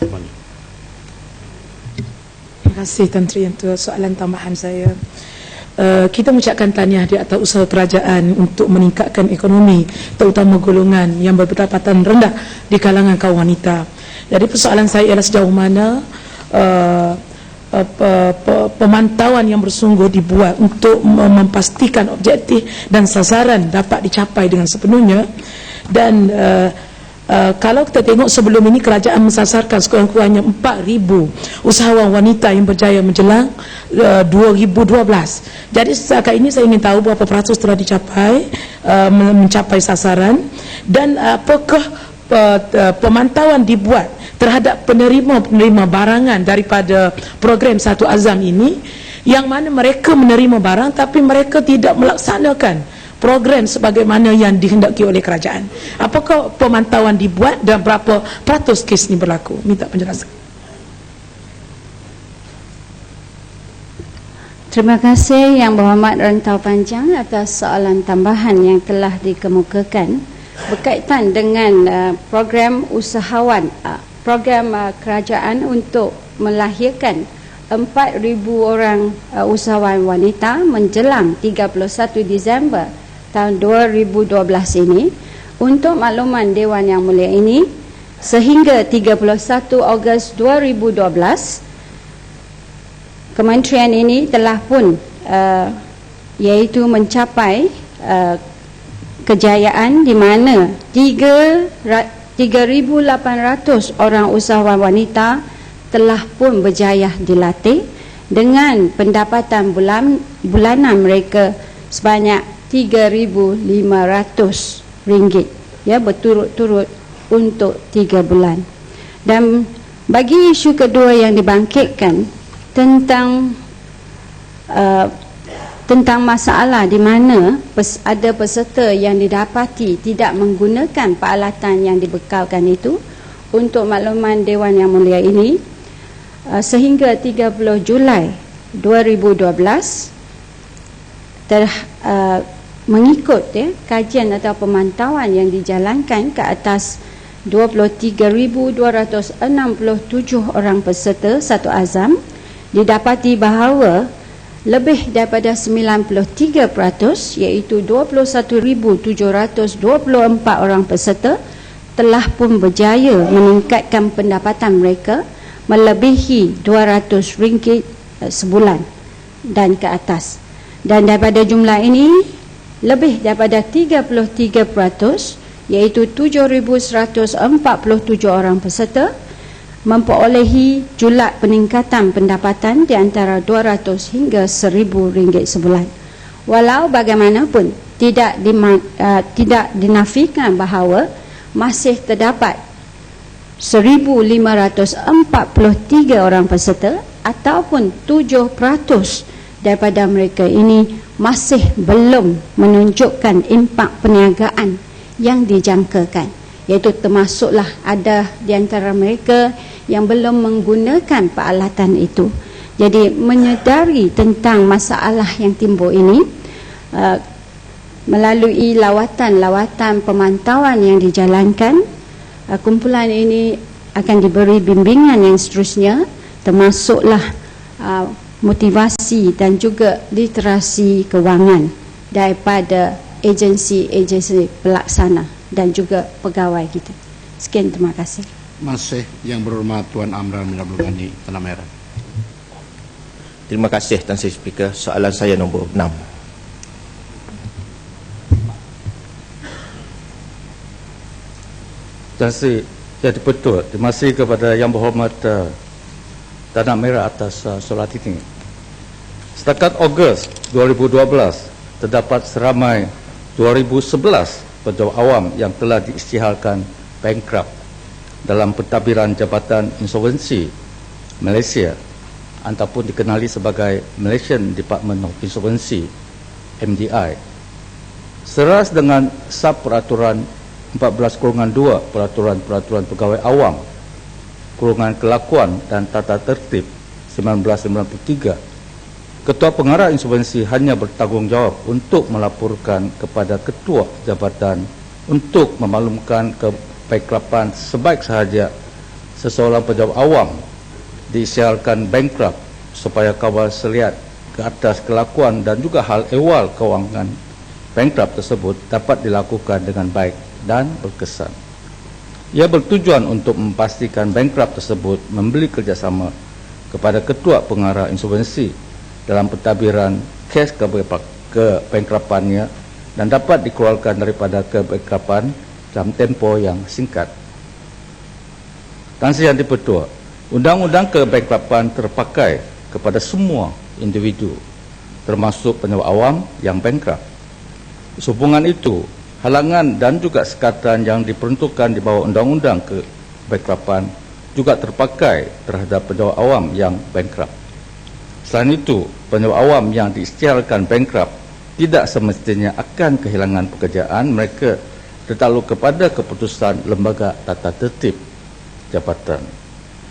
Terima kasih Tan Tri untuk soalan tambahan saya. Uh, kita mengucapkan tahniah di atas usaha kerajaan untuk meningkatkan ekonomi terutama golongan yang berpendapatan rendah di kalangan kaum wanita. Jadi persoalan saya ialah sejauh mana uh, pe- pe- pemantauan yang bersungguh dibuat untuk mem- memastikan objektif dan sasaran dapat dicapai dengan sepenuhnya dan uh, Uh, kalau kita tengok sebelum ini kerajaan mensasarkan sekurang-kurangnya 4,000 usahawan wanita yang berjaya menjelang uh, 2012. Jadi setakat ini saya ingin tahu berapa peratus telah dicapai uh, men- mencapai sasaran dan apakah uh, uh, pemantauan dibuat terhadap penerima-penerima barangan daripada program Satu Azam ini yang mana mereka menerima barang tapi mereka tidak melaksanakan program sebagaimana yang dihendaki oleh kerajaan. Apakah pemantauan dibuat dan berapa peratus kes ini berlaku? Minta penjelasan. Terima kasih Yang Berhormat Rantau Panjang atas soalan tambahan yang telah dikemukakan berkaitan dengan uh, program usahawan uh, program uh, kerajaan untuk melahirkan 4,000 orang uh, usahawan wanita menjelang 31 Disember tahun 2012 ini untuk makluman Dewan Yang Mulia ini sehingga 31 Ogos 2012 Kementerian ini telah pun uh, iaitu mencapai uh, kejayaan di mana 3 ra- 3,800 orang usahawan wanita telah pun berjaya dilatih dengan pendapatan bulan bulanan mereka sebanyak 3,500 ringgit ya berturut-turut untuk 3 bulan. Dan bagi isu kedua yang dibangkitkan tentang uh, tentang masalah di mana pes, ada peserta yang didapati tidak menggunakan peralatan yang dibekalkan itu untuk makluman Dewan Yang Mulia ini uh, sehingga 30 Julai 2012 ter, uh, mengikut ya, kajian atau pemantauan yang dijalankan ke atas 23,267 orang peserta satu azam didapati bahawa lebih daripada 93% iaitu 21,724 orang peserta telah pun berjaya meningkatkan pendapatan mereka melebihi 200 ringgit eh, sebulan dan ke atas. Dan daripada jumlah ini lebih daripada 33% iaitu 7,147 orang peserta memperolehi julat peningkatan pendapatan di antara 200 hingga 1000 ringgit sebulan. Walau bagaimanapun tidak dima, uh, tidak dinafikan bahawa masih terdapat 1543 orang peserta ataupun 7% daripada mereka ini masih belum menunjukkan impak perniagaan yang dijangkakan iaitu termasuklah ada di antara mereka yang belum menggunakan peralatan itu. Jadi menyedari tentang masalah yang timbul ini uh, melalui lawatan-lawatan pemantauan yang dijalankan uh, kumpulan ini akan diberi bimbingan yang seterusnya termasuklah uh, motivasi dan juga literasi kewangan daripada agensi-agensi pelaksana dan juga pegawai kita. Sekian terima kasih. Masih yang berhormat Tuan Amran bin Abdul Ghani Tanah Merah. Terima kasih Tan Sri Speaker. Soalan saya nombor 6. Terima kasih jadi betul. Terima kasih kepada Yang Berhormat uh, Tanah Merah atas uh, solat ini. Setakat Ogos 2012 terdapat seramai 2011 pejabat awam yang telah diisytiharkan bankrupt dalam pentadbiran Jabatan Insolvensi Malaysia ataupun dikenali sebagai Malaysian Department of Insolvency MDI seras dengan sub peraturan 14 kurungan 2 peraturan-peraturan pegawai awam kurungan kelakuan dan tata tertib 1993 Ketua Pengarah Insolvensi hanya bertanggungjawab untuk melaporkan kepada Ketua Jabatan untuk memaklumkan kebankrapan sebaik sahaja seseorang pejabat awam diisiarkan bankrupt supaya kawal seliat ke atas kelakuan dan juga hal ehwal kewangan bankrupt tersebut dapat dilakukan dengan baik dan berkesan. Ia bertujuan untuk memastikan bankrupt tersebut membeli kerjasama kepada ketua pengarah insolvensi dalam pentadbiran kes kebankruptannya dan dapat dikeluarkan daripada kebankruptan dalam tempoh yang singkat. Tansi yang dipertua, undang-undang kebankruptan terpakai kepada semua individu termasuk penyewa awam yang bankrupt. Sehubungan itu, halangan dan juga sekatan yang diperuntukkan di bawah undang-undang kebankruptan juga terpakai terhadap penyewa awam yang bankrupt. Selain itu, penyewa awam yang diisytiharkan bankrupt tidak semestinya akan kehilangan pekerjaan mereka tertakluk kepada keputusan lembaga tata tertib jabatan.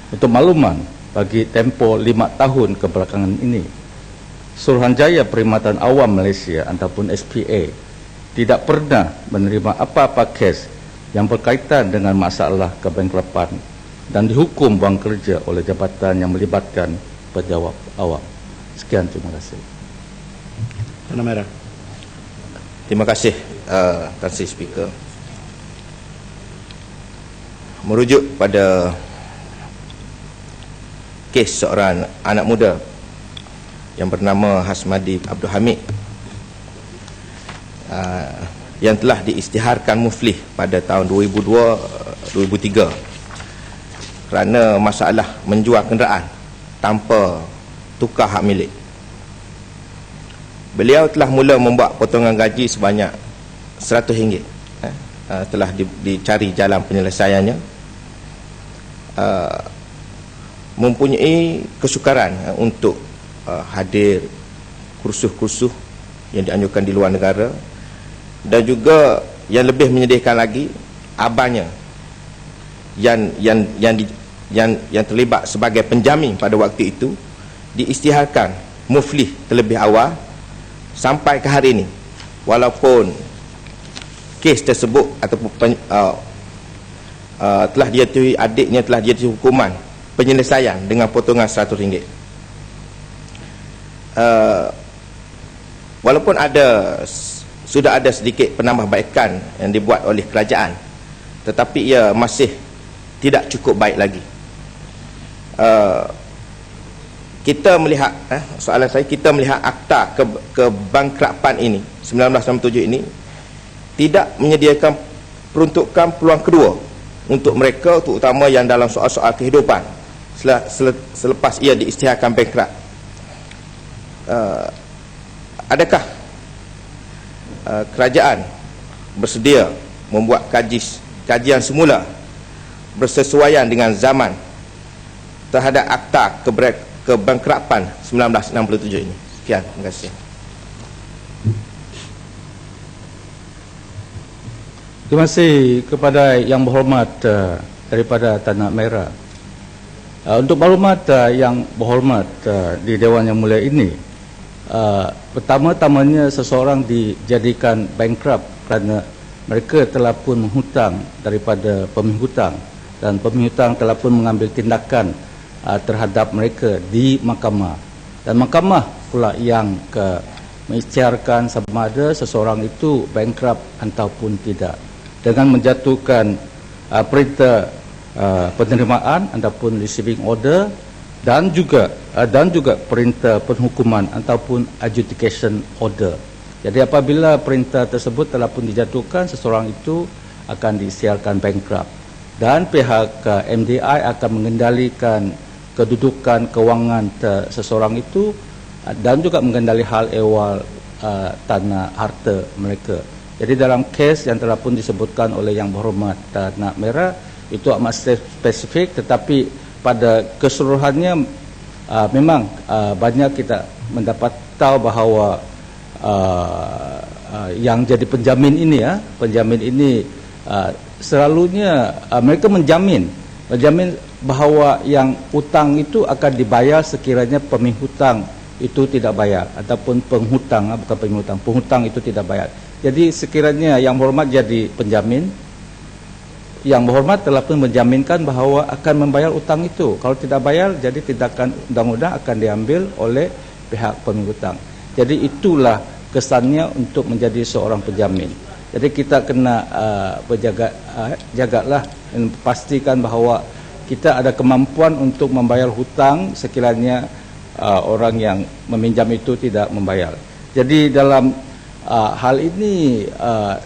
Untuk makluman, bagi tempoh lima tahun kebelakangan ini, Suruhanjaya Perkhidmatan Awam Malaysia ataupun SPA tidak pernah menerima apa-apa kes yang berkaitan dengan masalah kebankruptan dan dihukum buang kerja oleh jabatan yang melibatkan penjawab awam. Sekian, terima kasih. Tanah Merah. Terima kasih uh, Tan Sri Speaker. Merujuk pada kes seorang anak muda yang bernama Hasmadi Abdul Hamid uh, yang telah diisytiharkan muflih pada tahun 2002-2003 kerana masalah menjual kenderaan tanpa tukar hak milik. Beliau telah mula membuat potongan gaji sebanyak RM100 eh, uh, telah di, dicari jalan penyelesaiannya. Uh, mempunyai kesukaran uh, untuk uh, hadir kursus-kursus yang dianjurkan di luar negara dan juga yang lebih menyedihkan lagi abangnya. Yang yang yang di, yang yang terlibat sebagai penjamin pada waktu itu diisytiharkan muflih terlebih awal sampai ke hari ini. Walaupun kes tersebut ataupun pen, uh, uh, telah dijatuhi adiknya telah dijatuhi hukuman penyelesaian dengan potongan RM100 uh, walaupun ada sudah ada sedikit penambahbaikan yang dibuat oleh kerajaan. Tetapi ia masih tidak cukup baik lagi. Uh, kita melihat eh, soalan saya kita melihat akta ke, kebangkrapan ini 1967 ini tidak menyediakan peruntukan peluang kedua untuk mereka terutama yang dalam soal-soal kehidupan selepas ia diisytiharkan bankrupt. Uh, adakah uh, kerajaan bersedia membuat kaji, kajian semula bersesuaian dengan zaman terhadap akta kebangkrapan 1967 ini sekian terima kasih Terima kasih kepada yang berhormat uh, daripada Tanah Merah. Uh, untuk maklumat uh, yang berhormat uh, di Dewan Yang Mulia ini, uh, pertama-tamanya seseorang dijadikan bankrupt kerana mereka telah pun menghutang daripada pemilik hutang dan pemilik hutang telah pun mengambil tindakan uh, terhadap mereka di mahkamah. Dan mahkamah pula yang ke mengisytiharkan sama ada seseorang itu bankrupt ataupun tidak dengan menjatuhkan uh, perintah uh, penerimaan ataupun receiving order dan juga uh, dan juga perintah penghukuman ataupun adjudication order. Jadi apabila perintah tersebut telah pun dijatuhkan seseorang itu akan disiarkan bankrupt dan pihak uh, MDI akan mengendalikan kedudukan kewangan seseorang itu uh, dan juga mengendali hal ehwal uh, tanah harta mereka. Jadi dalam kes yang telah pun disebutkan oleh yang berhormat Tanah Merah itu amat spesifik tetapi pada keseluruhannya uh, memang uh, banyak kita mendapat tahu bahawa uh, uh, yang jadi penjamin ini ya penjamin ini uh, selalunya uh, mereka menjamin menjamin bahawa yang hutang itu akan dibayar sekiranya pemilik hutang itu tidak bayar ataupun penghutang bukan pemilik hutang penghutang itu tidak bayar. Jadi sekiranya yang berhormat jadi penjamin yang berhormat telah pun menjaminkan bahawa akan membayar utang itu. Kalau tidak bayar, jadi tindakan undang-undang akan diambil oleh pihak penghutang. Jadi itulah kesannya untuk menjadi seorang penjamin. Jadi kita kena uh, berjaga uh, jagalah dan pastikan bahawa kita ada kemampuan untuk membayar hutang sekiranya uh, orang yang meminjam itu tidak membayar. Jadi dalam uh, hal ini uh,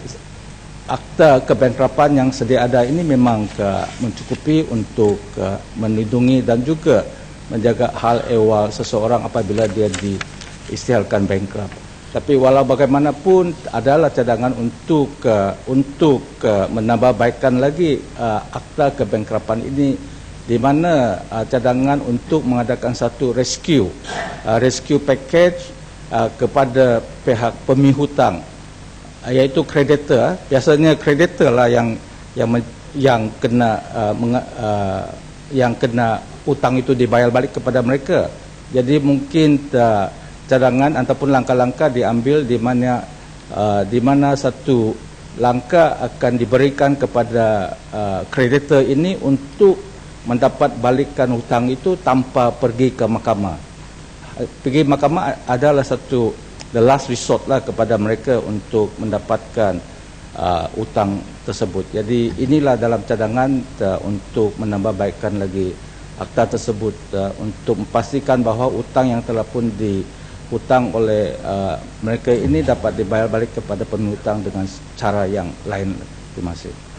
akta kebankrapan yang sedia ada ini memang ke, mencukupi untuk ke, melindungi dan juga menjaga hal ehwal seseorang apabila dia diisytiharkan bankrupt. Tapi walau bagaimanapun adalah cadangan untuk uh, untuk uh, menambahbaikkan lagi uh, akta kebankrapan ini di mana uh, cadangan untuk mengadakan satu rescue uh, rescue package uh, kepada pihak pemihutang uh, iaitu kreditor biasanya kreditor lah yang yang yang kena uh, menga- uh, yang kena utang itu dibayar balik kepada mereka. Jadi mungkin uh, cadangan ataupun langkah-langkah diambil di mana uh, di mana satu langkah akan diberikan kepada kreditor ini untuk mendapat balikkan hutang itu tanpa pergi ke mahkamah. Pergi mahkamah adalah satu the last resort lah kepada mereka untuk mendapatkan uh, utang tersebut. Jadi inilah dalam cadangan uh, untuk menambahbaikkan lagi akta tersebut uh, untuk memastikan bahawa utang yang telah pun dihutang oleh uh, mereka ini dapat dibayar balik kepada penghutang dengan cara yang lain. Terima kasih.